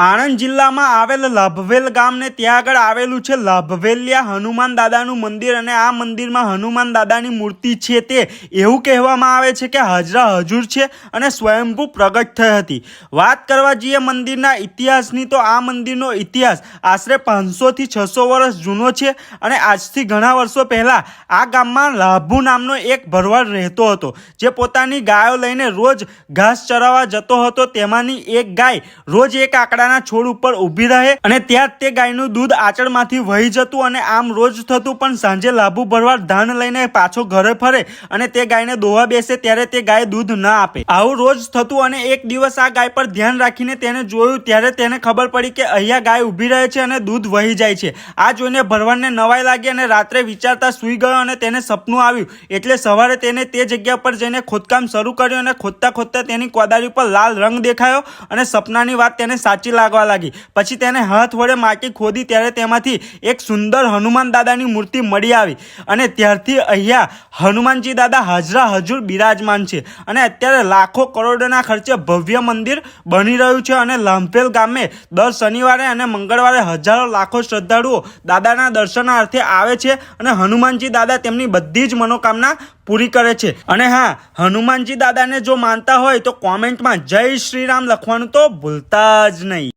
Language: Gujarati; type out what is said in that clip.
આણંદ જિલ્લામાં આવેલ લાભવેલ ગામને ત્યાં આગળ આવેલું છે લાભવેલિયા હનુમાન દાદાનું મંદિર અને આ મંદિરમાં હનુમાન દાદાની મૂર્તિ છે તે. એવું કહેવામાં આવે છે કે હાજરા હજુર છે અને સ્વયંભૂ પ્રગટ થઈ હતી. વાત કરવા જઈએ મંદિરના ઇતિહાસની તો આ મંદિરનો ઇતિહાસ આશરે પાંચસોથી છસો વર્ષ જૂનો છે અને આજથી ઘણા વર્ષો પહેલાં આ ગામમાં લાભુ નામનો એક ભરવાડ રહેતો હતો, જે પોતાની ગાયો લઈને રોજ ઘાસ ચરાવવા જતો હતો. તેમાંની એક ગાય રોજ એક આકડાના છોડ ઉપર ઊભી રહે અને ત્યાં તે ગાયનું દૂધ આચળમાંથી વહી જતું અને આમ રોજ થતું પણ સાંજે લાભુ ભરવાડ ધાન લઈને પાછો ઘરે ફરે અને તે ગાયને દોવા બેસે ત્યારે તે ગાય દૂધ ન આપે. આવું રોજ થતું અને એક દિવસ આ ગાય પર ધ્યાન રાખીને તેને જોયું ત્યારે તેને ખબર પડી કે અહીંયા ગાય ઊભી રહે છે અને દૂધ વહી જાય છે. આ જોઈને ભરવાડને નવાઈ લાગી અને રાત્રે વિચારતા સૂઈ ગયો અને તેને સપનું આવ્યું. એટલે સવારે તેને તે જગ્યા પર જઈને ખોદકામ શરૂ કર્યું અને ખોદતા ખોદતા તેની કોદારી પર લાલ રંગ દેખાયો અને સપનાની વાત તેને સાચી લાગવા લાગી. પછી તેને હાથ વડે માટી ખોદી ત્યારે તેમાંથી એક સુંદર હનુમાન દાદાની મૂર્તિ મળી આવી. અને ત્યારથી અહીંયા હનુમાનજી દાદા હાજરા હજુર બિરાજમાન છે. અને અત્યારે લાખો કરોડોના ખર્ચે ભવ્ય મંદિર બની રહ્યું છે અને લાંભેલ ગામે દર શનિવારે અને મંગળવારે હજારો લાખો શ્રદ્ધાળુઓ દાદાના દર્શનાર્થે આવે છે અને હનુમાનજી દાદા તેમની બધી જ મનોકામના પૂરી કરે છે. અને હા, હનુમાનજી દાદાને જો માનતા હોય તો કોમેન્ટમાં જય શ્રી રામ લખવાનું તો ભૂલતા જ નહીં.